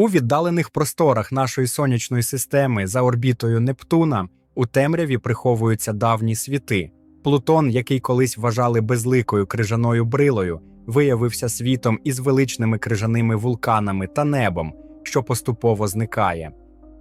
У віддалених просторах нашої сонячної системи за орбітою Нептуна у темряві приховуються давні світи. Плутон, який колись вважали безликою крижаною брилою, виявився світом із величними крижаними вулканами та небом, що поступово зникає.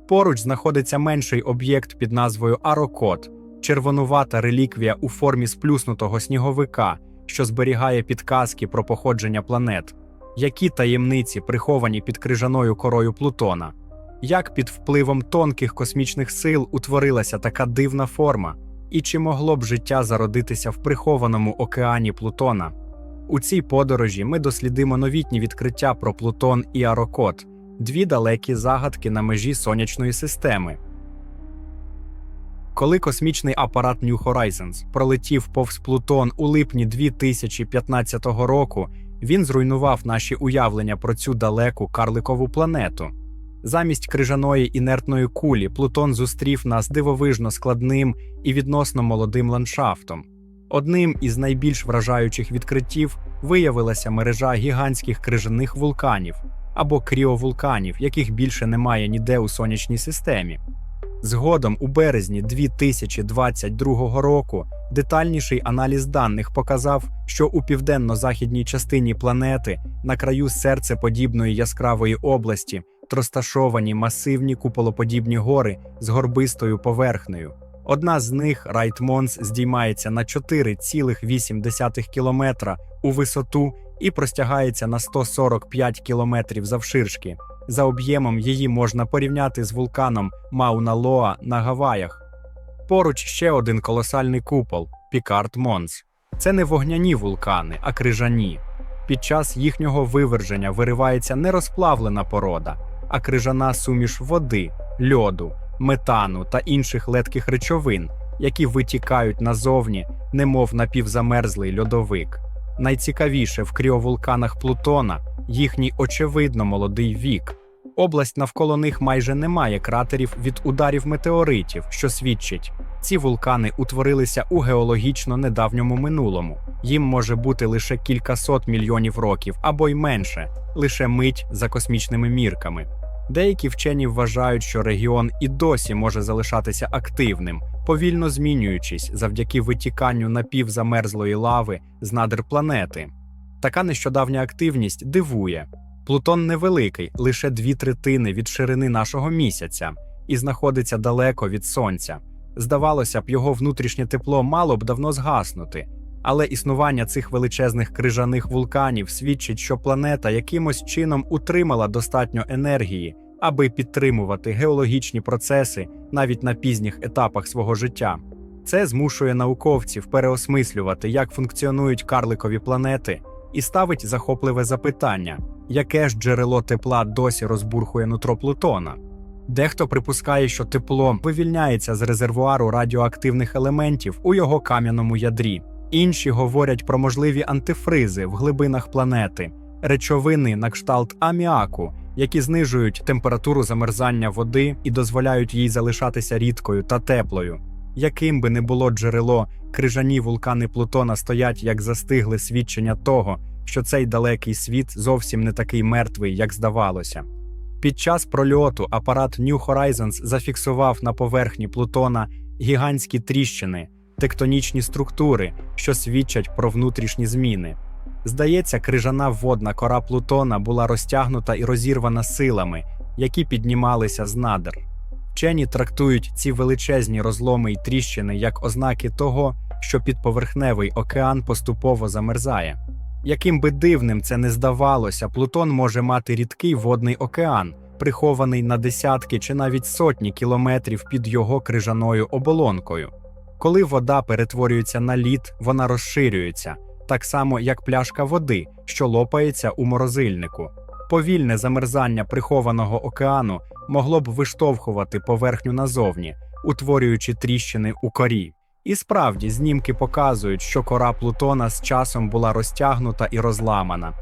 Поруч знаходиться менший об'єкт під назвою Арокот, червонувата реліквія у формі сплюснутого сніговика, що зберігає підказки про походження планет. Які таємниці приховані під крижаною корою Плутона? Як під впливом тонких космічних сил утворилася така дивна форма? І чи могло б життя зародитися в прихованому океані Плутона? У цій подорожі ми дослідимо новітні відкриття про Плутон і Арокот, дві далекі загадки на межі сонячної системи. Коли космічний апарат New Horizons пролетів повз Плутон у липні 2015 року, він зруйнував наші уявлення про цю далеку карликову планету. Замість крижаної інертної кулі Плутон зустрів нас дивовижно складним і відносно молодим ландшафтом. Одним із найбільш вражаючих відкриттів виявилася мережа гігантських крижаних вулканів або кріовулканів, яких більше немає ніде у сонячній системі. Згодом, у березні 2022 року, детальніший аналіз даних показав, що у південно-західній частині планети, на краю серцеподібної яскравої області, розташовані масивні куполоподібні гори з горбистою поверхнею. Одна з них, Райтмонс, здіймається на 4,8 кілометра у висоту і простягається на 145 кілометрів завширшки. За об'ємом її можна порівняти з вулканом Мауна Лоа на Гаваях. Поруч ще один колосальний купол Пікард Монс. Це не вогняні вулкани, а крижані. Під час їхнього виверження виривається не розплавлена порода, а крижана суміш води, льоду, метану та інших летких речовин, які витікають назовні, немов напівзамерзлий льодовик. Найцікавіше в кріовулканах Плутона їхній очевидно молодий вік. Область навколо них майже не має кратерів від ударів метеоритів, що свідчить, ці вулкани утворилися у геологічно недавньому минулому. Їм може бути лише кількасот мільйонів років або й менше, лише мить за космічними мірками. Деякі вчені вважають, що регіон і досі може залишатися активним, повільно змінюючись завдяки витіканню напівзамерзлої лави з надр планети. Така нещодавня активність дивує. Плутон невеликий, лише дві третини від ширини нашого місяця, і знаходиться далеко від сонця. Здавалося б, його внутрішнє тепло мало б давно згаснути, але існування цих величезних крижаних вулканів свідчить, що планета якимось чином утримала достатньо енергії, аби підтримувати геологічні процеси навіть на пізніх етапах свого життя. Це змушує науковців переосмислювати, як функціонують карликові планети, і ставить захопливе запитання, яке ж джерело тепла досі розбурхує нутро Плутона. Дехто припускає, що тепло вивільняється з резервуару радіоактивних елементів у його кам'яному ядрі. Інші говорять про можливі антифризи в глибинах планети, речовини на кшталт аміаку, які знижують температуру замерзання води і дозволяють їй залишатися рідкою та теплою. Яким би не було джерело, крижані вулкани Плутона стоять як застигле свідчення того, що цей далекий світ зовсім не такий мертвий, як здавалося. Під час прольоту апарат New Horizons зафіксував на поверхні Плутона гігантські тріщини, тектонічні структури, що свідчать про внутрішні зміни. Здається, крижана водна кора Плутона була розтягнута і розірвана силами, які піднімалися з надр. Вчені трактують ці величезні розломи й тріщини як ознаки того, що підповерхневий океан поступово замерзає. Яким би дивним це не здавалося, Плутон може мати рідкий водний океан, прихований на десятки чи навіть сотні кілометрів під його крижаною оболонкою. Коли вода перетворюється на лід, вона розширюється, так само як пляшка води, що лопається у морозильнику. Повільне замерзання прихованого океану могло б виштовхувати поверхню назовні, утворюючи тріщини у корі. І справді знімки показують, що кора Плутона з часом була розтягнута і розламана.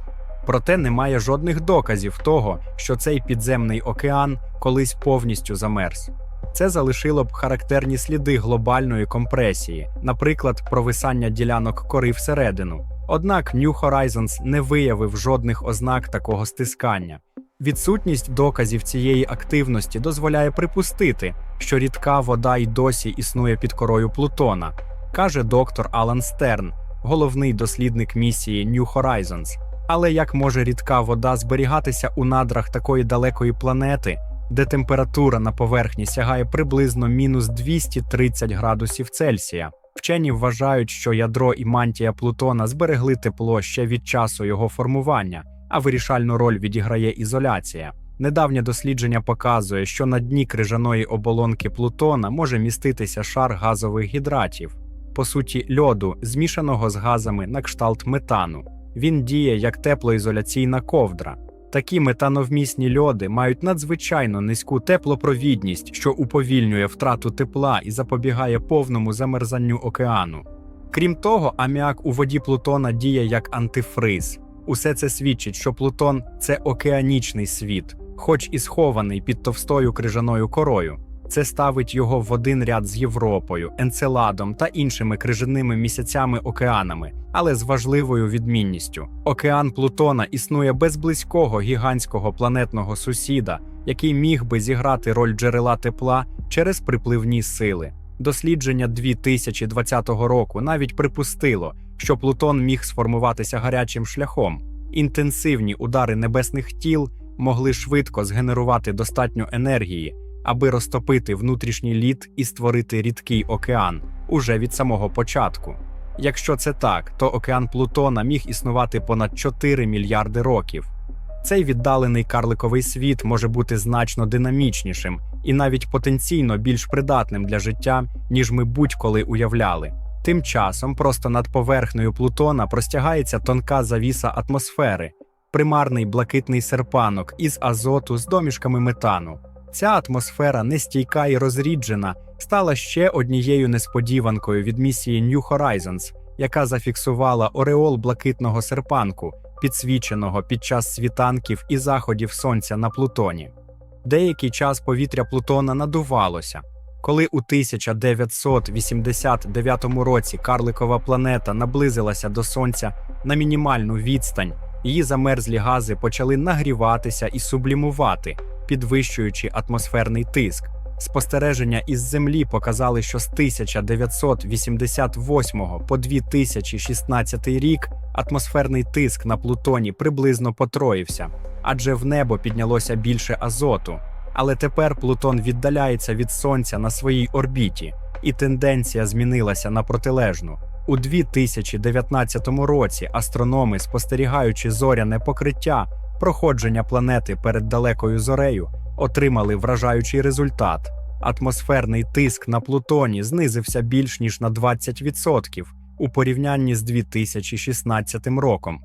Проте немає жодних доказів того, що цей підземний океан колись повністю замерз. Це залишило б характерні сліди глобальної компресії, наприклад, провисання ділянок кори всередину. Однак New Horizons не виявив жодних ознак такого стискання. Відсутність доказів цієї активності дозволяє припустити, що рідка вода й досі існує під корою Плутона, каже доктор Алан Стерн, головний дослідник місії New Horizons. Але як може рідка вода зберігатися у надрах такої далекої планети, де температура на поверхні сягає приблизно мінус 230 градусів Цельсія? Вчені вважають, що ядро і мантія Плутона зберегли тепло ще від часу його формування, а вирішальну роль відіграє ізоляція. Недавнє дослідження показує, що на дні крижаної оболонки Плутона може міститися шар газових гідратів, по суті, льоду, змішаного з газами на кшталт метану. Він діє як теплоізоляційна ковдра. Такі метановмісні льоди мають надзвичайно низьку теплопровідність, що уповільнює втрату тепла і запобігає повному замерзанню океану. Крім того, аміак у воді Плутона діє як антифриз. Усе це свідчить, що Плутон це океанічний світ, хоч і схований під товстою крижаною корою. Це ставить його в один ряд з Європою, Енцеладом та іншими крижаними місяцями океанами, але з важливою відмінністю: океан Плутона існує без близького гігантського планетного сусіда, який міг би зіграти роль джерела тепла через припливні сили. Дослідження 2020 року навіть припустило, що Плутон міг сформуватися гарячим шляхом. Інтенсивні удари небесних тіл могли швидко згенерувати достатньо енергії аби розтопити внутрішній лід і створити рідкий океан уже від самого початку. Якщо це так, то океан Плутона міг існувати понад 4 мільярди років. Цей віддалений карликовий світ може бути значно динамічнішим і навіть потенційно більш придатним для життя, ніж ми будь-коли уявляли. Тим часом просто над поверхнею Плутона простягається тонка завіса атмосфери, примарний блакитний серпанок із азоту з домішками метану. Ця атмосфера нестійка і розріджена стала ще однією несподіванкою від місії New Horizons, яка зафіксувала ореол блакитного серпанку, підсвіченого під час світанків і заходів сонця на Плутоні. Деякий час повітря Плутона надувалося. Коли у 1989 році карликова планета наблизилася до Сонця на мінімальну відстань, її замерзлі гази почали нагріватися і сублімувати підвищуючи атмосферний тиск. Спостереження із Землі показали, що з 1988 по 2016 рік атмосферний тиск на Плутоні приблизно потроївся, адже в небо піднялося більше азоту. Але тепер Плутон віддаляється від Сонця на своїй орбіті, і тенденція змінилася на протилежну. У 2019 році астрономи, спостерігаючи зоряне покриття, проходження планети перед далекою зорею отримали вражаючий результат. Атмосферний тиск на Плутоні знизився більш ніж на 20% у порівнянні з 2016 роком.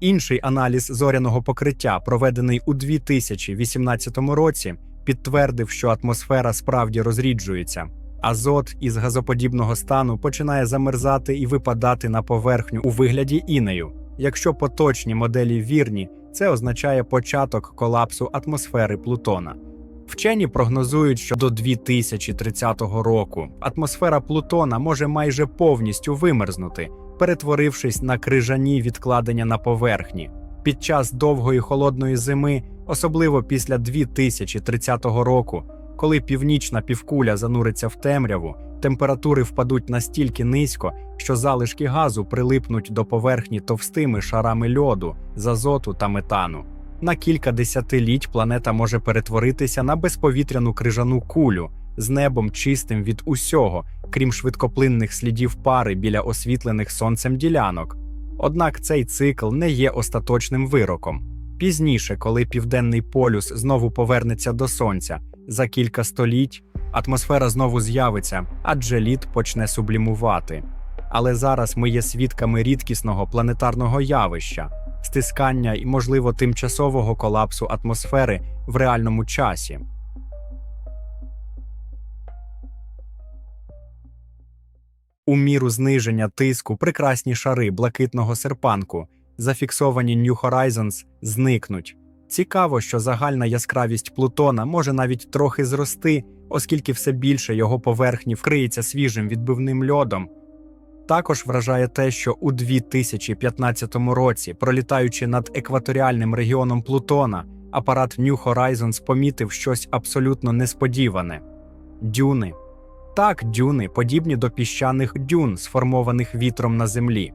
Інший аналіз зоряного покриття, проведений у 2018 році, підтвердив, що атмосфера справді розріджується. Азот із газоподібного стану починає замерзати і випадати на поверхню у вигляді інею. Якщо поточні моделі вірні, це означає початок колапсу атмосфери Плутона. Вчені прогнозують, що до 2030 року атмосфера Плутона може майже повністю вимерзнути, перетворившись на крижані відкладення на поверхні. Під час довгої холодної зими, особливо після 2030 року, коли північна півкуля зануриться в темряву, температури впадуть настільки низько, що залишки газу прилипнуть до поверхні товстими шарами льоду, з азоту та метану. На кілька десятиліть планета може перетворитися на безповітряну крижану кулю з небом чистим від усього, крім швидкоплинних слідів пари біля освітлених сонцем ділянок. Однак цей цикл не є остаточним вироком. Пізніше, коли південний полюс знову повернеться до сонця, за кілька століть атмосфера знову з'явиться, адже лід почне сублімувати. Але зараз ми є свідками рідкісного планетарного явища, стискання і, можливо, тимчасового колапсу атмосфери в реальному часі. У міру зниження тиску прекрасні шари блакитного серпанку, зафіксовані New Horizons, зникнуть. Цікаво, що загальна яскравість Плутона може навіть трохи зрости, оскільки все більше його поверхні вкриється свіжим відбивним льодом. Також вражає те, що у 2015 році, пролітаючи над екваторіальним регіоном Плутона, апарат New Horizons помітив щось абсолютно несподіване дюни. Так, дюни, подібні до піщаних дюн, сформованих вітром на землі.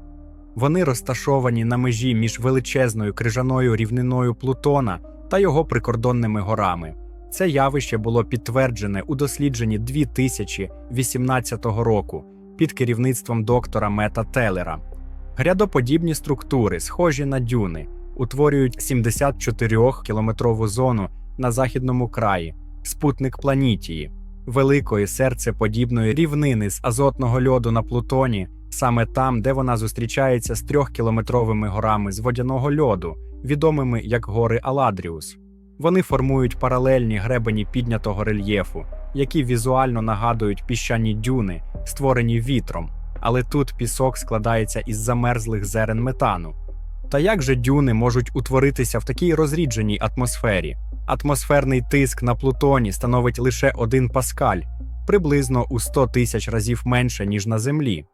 Вони розташовані на межі між величезною крижаною рівниною Плутона та його прикордонними горами. Це явище було підтверджене у дослідженні 2018 року під керівництвом доктора Мета Теллера. Грядоподібні структури, схожі на дюни, утворюють 74-кілометрову зону на західному краї, спутник Планітії, великої серцеподібної рівнини з азотного льоду на Плутоні, саме там, де вона зустрічається з трьохкілометровими горами з водяного льоду, відомими як гори Аладріус. Вони формують паралельні гребені піднятого рельєфу, які візуально нагадують піщані дюни, створені вітром, але тут пісок складається із замерзлих зерен метану. Та як же дюни можуть утворитися в такій розрідженій атмосфері? Атмосферний тиск на Плутоні становить лише 1 паскаль, приблизно у 100 тисяч разів менше, ніж на Землі.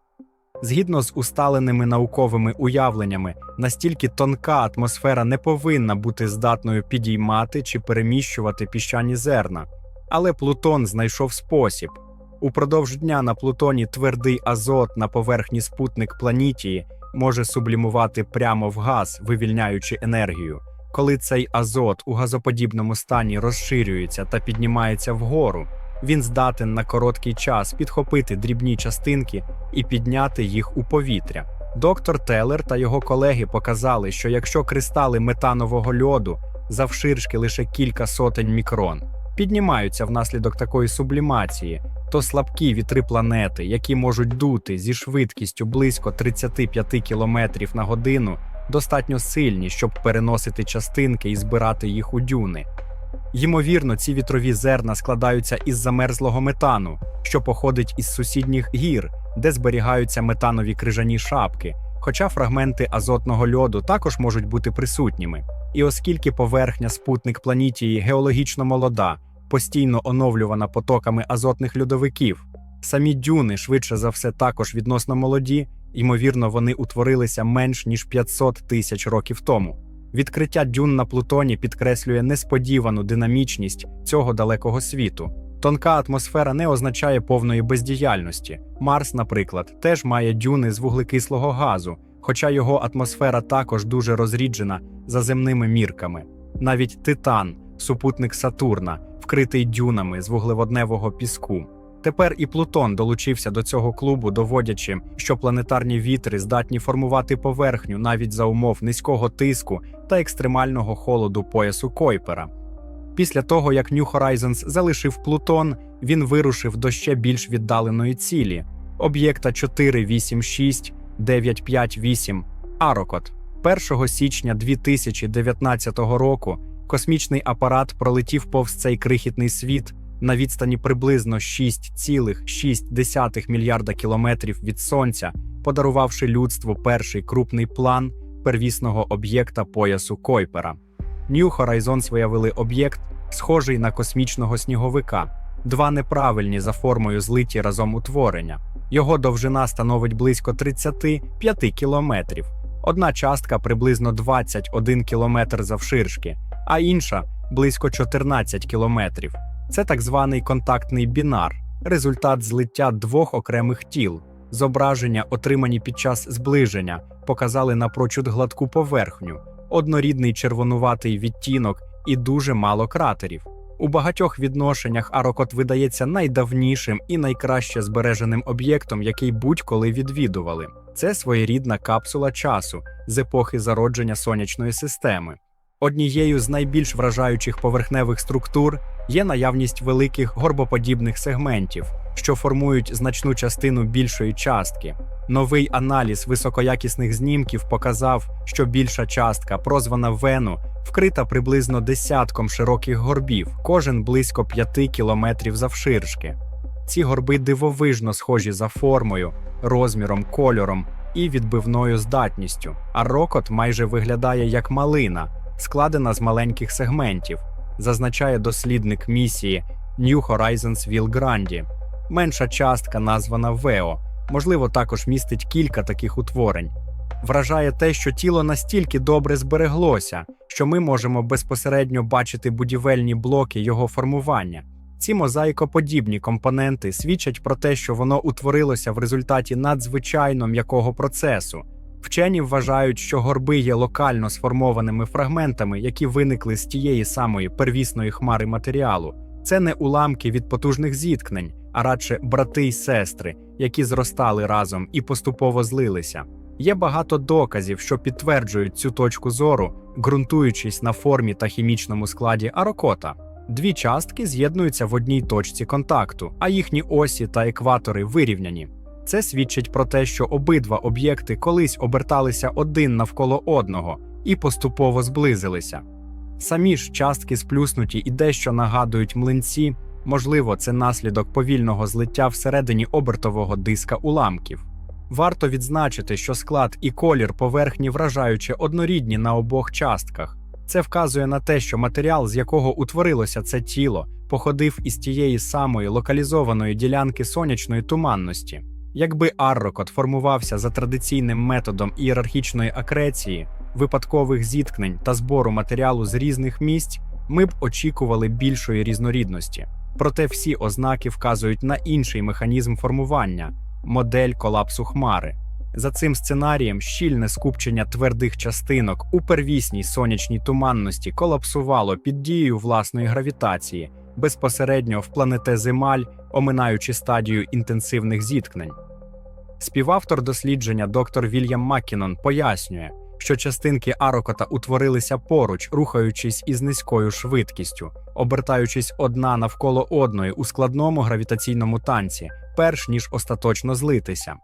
Згідно з усталеними науковими уявленнями, настільки тонка атмосфера не повинна бути здатною підіймати чи переміщувати піщані зерна. Але Плутон знайшов спосіб. Упродовж дня на Плутоні твердий азот на поверхні спутник планітії може сублімувати прямо в газ, вивільняючи енергію. Коли цей азот у газоподібному стані розширюється та піднімається вгору, він здатен на короткий час підхопити дрібні частинки і підняти їх у повітря. Доктор Теллер та його колеги показали, що якщо кристали метанового льоду завширшки лише кілька сотень мікрон піднімаються внаслідок такої сублімації, то слабкі вітри планети, які можуть дути зі швидкістю близько 35 км на годину, достатньо сильні, щоб переносити частинки і збирати їх у дюни. Ймовірно, ці вітрові зерна складаються із замерзлого метану, що походить із сусідніх гір, де зберігаються метанові крижані шапки, хоча фрагменти азотного льоду також можуть бути присутніми. І оскільки поверхня спутник планітії геологічно молода, постійно оновлювана потоками азотних льодовиків, самі дюни швидше за все також відносно молоді, ймовірно, вони утворилися менш ніж 500 тисяч років тому. Відкриття дюн на Плутоні підкреслює несподівану динамічність цього далекого світу. Тонка атмосфера не означає повної бездіяльності. Марс, наприклад, теж має дюни з вуглекислого газу, хоча його атмосфера також дуже розріджена за земними мірками. Навіть Титан, супутник Сатурна, вкритий дюнами з вуглеводневого піску. Тепер і Плутон долучився до цього клубу, доводячи, що планетарні вітри здатні формувати поверхню навіть за умов низького тиску та екстремального холоду поясу Койпера. Після того, як New Horizons залишив Плутон, він вирушив до ще більш віддаленої цілі об'єкта 486 958 Арокот. 1 січня 2019 року космічний апарат пролетів повз цей крихітний світ на відстані приблизно 6,6 мільярда кілометрів від Сонця, подарувавши людству перший крупний план первісного об'єкта поясу Койпера. New Horizons виявили об'єкт, схожий на космічного сніговика, два неправильні за формою злиті разом утворення. Його довжина становить близько 35 кілометрів. Одна частка приблизно 21 кілометр завширшки, а інша близько 14 кілометрів. Це так званий контактний бінар, результат злиття двох окремих тіл. Зображення, отримані під час зближення, показали напрочуд гладку поверхню, однорідний червонуватий відтінок і дуже мало кратерів. У багатьох відношеннях Арокот видається найдавнішим і найкраще збереженим об'єктом, який будь-коли відвідували. Це своєрідна капсула часу з епохи зародження сонячної системи. Однією з найбільш вражаючих поверхневих структур є наявність великих горбоподібних сегментів, що формують значну частину більшої частки. Новий аналіз високоякісних знімків показав, що більша частка, прозвана Вену, вкрита приблизно десятком широких горбів, кожен близько 5 кілометрів завширшки. Ці горби дивовижно схожі за формою, розміром, кольором і відбивною здатністю, а рокот майже виглядає як малина, складена з маленьких сегментів, зазначає дослідник місії New Horizons Will Grandi. Менша частка, названа Вео, можливо, також містить кілька таких утворень. Вражає те, що тіло настільки добре збереглося, що ми можемо безпосередньо бачити будівельні блоки його формування. Ці мозаїкоподібні компоненти свідчать про те, що воно утворилося в результаті надзвичайно м'якого процесу. Вчені вважають, що горби є локально сформованими фрагментами, які виникли з тієї самої первісної хмари матеріалу. Це не уламки від потужних зіткнень, а радше брати й сестри, які зростали разом і поступово злилися. Є багато доказів, що підтверджують цю точку зору, ґрунтуючись на формі та хімічному складі арокота. Дві частки з'єднуються в одній точці контакту, а їхні осі та екватори вирівняні. Це свідчить про те, що обидва об'єкти колись оберталися один навколо одного і поступово зблизилися. Самі ж частки сплюснуті і дещо нагадують млинці, можливо, це наслідок повільного злиття всередині обертового диска уламків. Варто відзначити, що склад і колір поверхні вражаюче однорідні на обох частках. Це вказує на те, що матеріал, з якого утворилося це тіло, походив із тієї самої локалізованої ділянки сонячної туманності. Якби аррокот формувався за традиційним методом ієрархічної акреції, випадкових зіткнень та збору матеріалу з різних місць, ми б очікували більшої різнорідності. Проте всі ознаки вказують на інший механізм формування модель колапсу хмари. За цим сценарієм щільне скупчення твердих частинок у первісній сонячній туманності колапсувало під дією власної гравітації, безпосередньо в планетезималь, оминаючи стадію інтенсивних зіткнень. Співавтор дослідження доктор Вільям Маккінон пояснює, що частинки арокота утворилися поруч, рухаючись із низькою швидкістю, обертаючись одна навколо одної у складному гравітаційному танці, перш ніж остаточно злитися.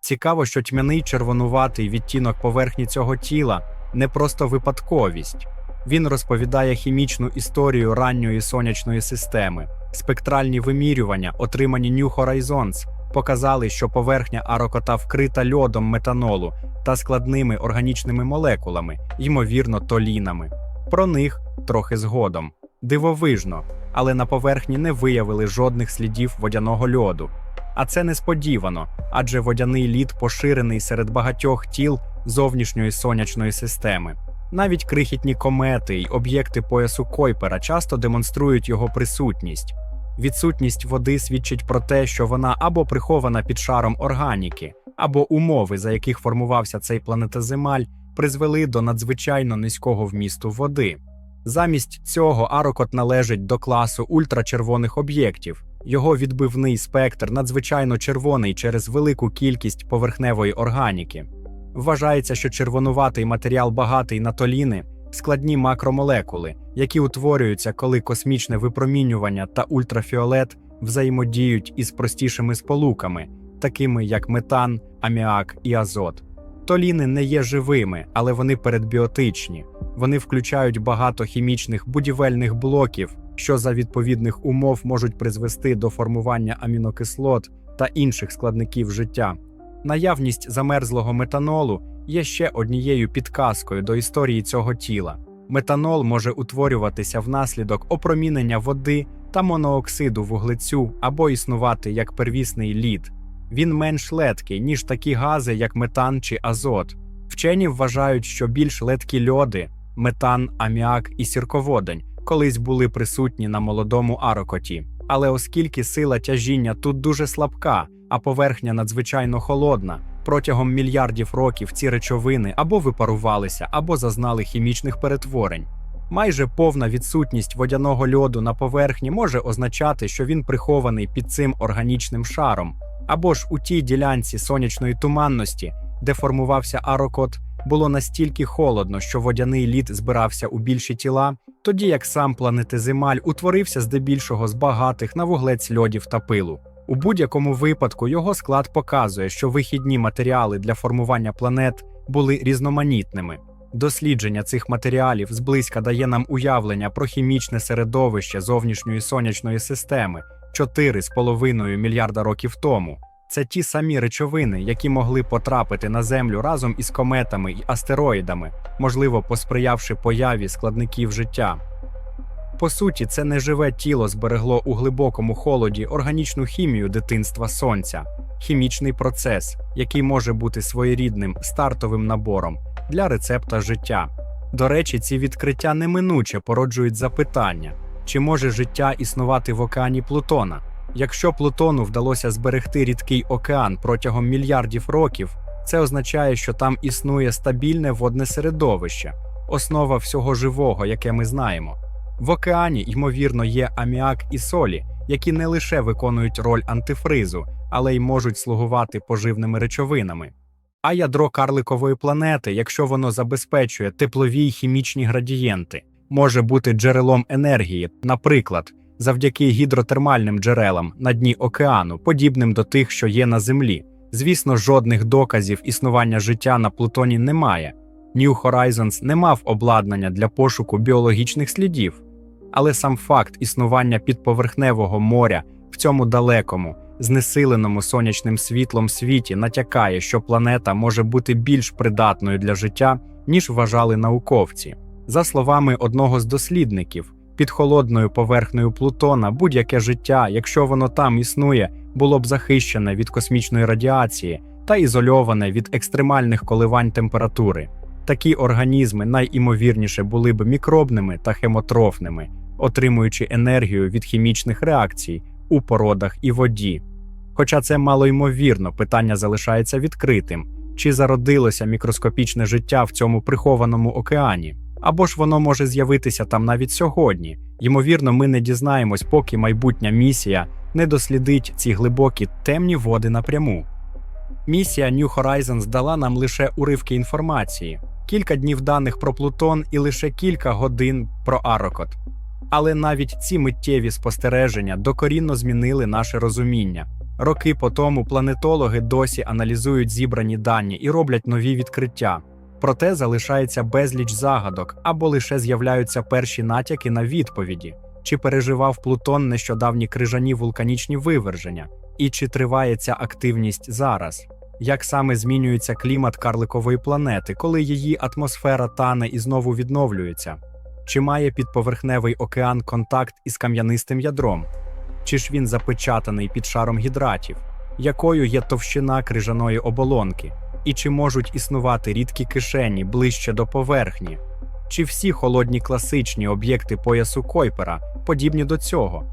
Цікаво, що тьмяний червонуватий відтінок поверхні цього тіла не просто випадковість. Він розповідає хімічну історію ранньої сонячної системи. Спектральні вимірювання, отримані New Horizons, показали, що поверхня арокота вкрита льодом метанолу та складними органічними молекулами, ймовірно, толінами. Про них трохи згодом. Дивовижно, але на поверхні не виявили жодних слідів водяного льоду. А це несподівано, адже водяний лід поширений серед багатьох тіл зовнішньої сонячної системи. Навіть крихітні комети й об'єкти поясу Койпера часто демонструють його присутність. Відсутність води свідчить про те, що вона або прихована під шаром органіки, або умови, за яких формувався цей планетоземаль, призвели до надзвичайно низького вмісту води. Замість цього арокот належить до класу ультрачервоних об'єктів. Його відбивний спектр надзвичайно червоний через велику кількість поверхневої органіки. Вважається, що червонуватий матеріал багатий на толіни, складні макромолекули, які утворюються, коли космічне випромінювання та ультрафіолет взаємодіють із простішими сполуками, такими як метан, аміак і азот. Толіни не є живими, але вони передбіотичні. Вони включають багато хімічних будівельних блоків, що за відповідних умов можуть призвести до формування амінокислот та інших складників життя. Наявність замерзлого метанолу є ще однією підказкою до історії цього тіла. Метанол може утворюватися внаслідок опромінення води та монооксиду вуглецю або існувати як первісний лід. Він менш леткий, ніж такі гази, як метан чи азот. Вчені вважають, що більш леткі льоди, метан, аміак і сірководень колись були присутні на молодому арокоті. Але оскільки сила тяжіння тут дуже слабка, а поверхня надзвичайно холодна, протягом мільярдів років ці речовини або випарувалися, або зазнали хімічних перетворень. Майже повна відсутність водяного льоду на поверхні може означати, що він прихований під цим органічним шаром, або ж у тій ділянці сонячної туманності, де формувався арокот, було настільки холодно, що водяний лід збирався у більші тіла, тоді як сам планетизималь утворився здебільшого з багатих на вуглець льодів та пилу. У будь-якому випадку його склад показує, що вихідні матеріали для формування планет були різноманітними. Дослідження цих матеріалів зблизька дає нам уявлення про хімічне середовище зовнішньої сонячної системи 4,5 мільярда років тому. Це ті самі речовини, які могли потрапити на Землю разом із кометами і астероїдами, можливо, посприявши появі складників життя. По суті, це неживе тіло зберегло у глибокому холоді органічну хімію дитинства сонця, хімічний процес, який може бути своєрідним стартовим набором для рецепта життя. До речі, ці відкриття неминуче породжують запитання, чи може життя існувати в океані Плутона. Якщо Плутону вдалося зберегти рідкий океан протягом мільярдів років, це означає, що там існує стабільне водне середовище, основа всього живого, яке ми знаємо. В океані, ймовірно, є аміак і солі, які не лише виконують роль антифризу, але й можуть слугувати поживними речовинами. А ядро карликової планети, якщо воно забезпечує теплові й хімічні градієнти, може бути джерелом енергії, наприклад, завдяки гідротермальним джерелам на дні океану, подібним до тих, що є на Землі. Звісно, жодних доказів існування життя на Плутоні немає. New Horizons не мав обладнання для пошуку біологічних слідів, але сам факт існування підповерхневого моря в цьому далекому, знесиленому сонячним світлом світі натякає, що планета може бути більш придатною для життя, ніж вважали науковці. За словами одного з дослідників, під холодною поверхнею Плутона будь-яке життя, якщо воно там існує, було б захищене від космічної радіації та ізольоване від екстремальних коливань температури. Такі організми найімовірніше були б мікробними та хемотрофними, отримуючи енергію від хімічних реакцій у породах і воді. Хоча це малоймовірно, питання залишається відкритим: чи зародилося мікроскопічне життя в цьому прихованому океані, або ж воно може з'явитися там навіть сьогодні. Ймовірно, ми не дізнаємось, поки майбутня місія не дослідить ці глибокі темні води напряму. Місія New Horizons дала нам лише уривки інформації, кілька днів даних про Плутон і лише кілька годин про Арокот. Але навіть ці миттєві спостереження докорінно змінили наше розуміння. Роки по тому планетологи досі аналізують зібрані дані і роблять нові відкриття. Проте залишається безліч загадок або лише з'являються перші натяки на відповіді, чи переживав Плутон нещодавні крижані вулканічні виверження, і чи триває ця активність зараз. Як саме змінюється клімат карликової планети, коли її атмосфера тане і знову відновлюється? Чи має підповерхневий океан контакт із кам'янистим ядром? Чи ж він запечатаний під шаром гідратів? Якою є товщина крижаної оболонки? І чи можуть існувати рідкі кишені ближче до поверхні? Чи всі холодні класичні об'єкти поясу Койпера подібні до цього?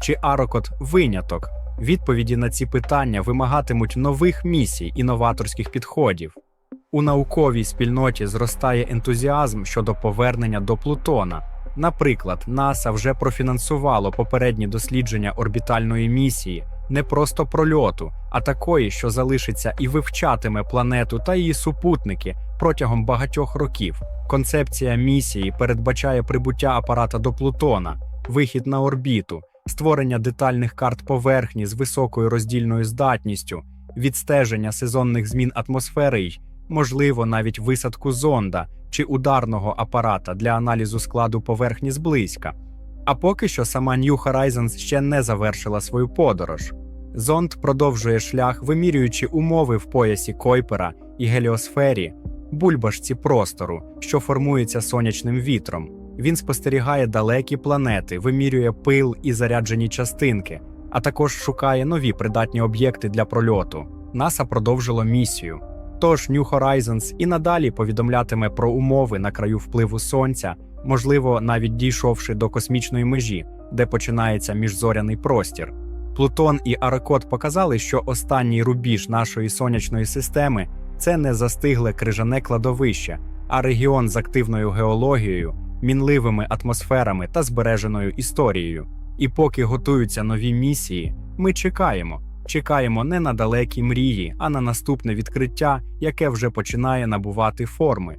Чи Арокот виняток? Відповіді на ці питання вимагатимуть нових місій і новаторських підходів. У науковій спільноті зростає ентузіазм щодо повернення до Плутона. Наприклад, НАСА вже профінансувало попередні дослідження орбітальної місії не просто прольоту, а такої, що залишиться і вивчатиме планету та її супутники протягом багатьох років. Концепція місії передбачає прибуття апарата до Плутона, вихід на орбіту, створення детальних карт поверхні з високою роздільною здатністю, відстеження сезонних змін атмосфери й, можливо, навіть висадку зонда чи ударного апарата для аналізу складу поверхні зблизька. А поки що сама New Horizons ще не завершила свою подорож. Зонд продовжує шлях, вимірюючи умови в поясі Койпера і геліосфері, бульбашці простору, що формується сонячним вітром. Він спостерігає далекі планети, вимірює пил і заряджені частинки, а також шукає нові придатні об'єкти для прольоту. НАСА продовжило місію. Тож New Horizons і надалі повідомлятиме про умови на краю впливу сонця, можливо, навіть дійшовши до космічної межі, де починається міжзоряний простір. Плутон і Аракот показали, що останній рубіж нашої сонячної системи це не застигле крижане кладовище, а регіон з активною геологією, мінливими атмосферами та збереженою історією. І поки готуються нові місії, ми чекаємо. Чекаємо не на далекі мрії, а на наступне відкриття, яке вже починає набувати форми.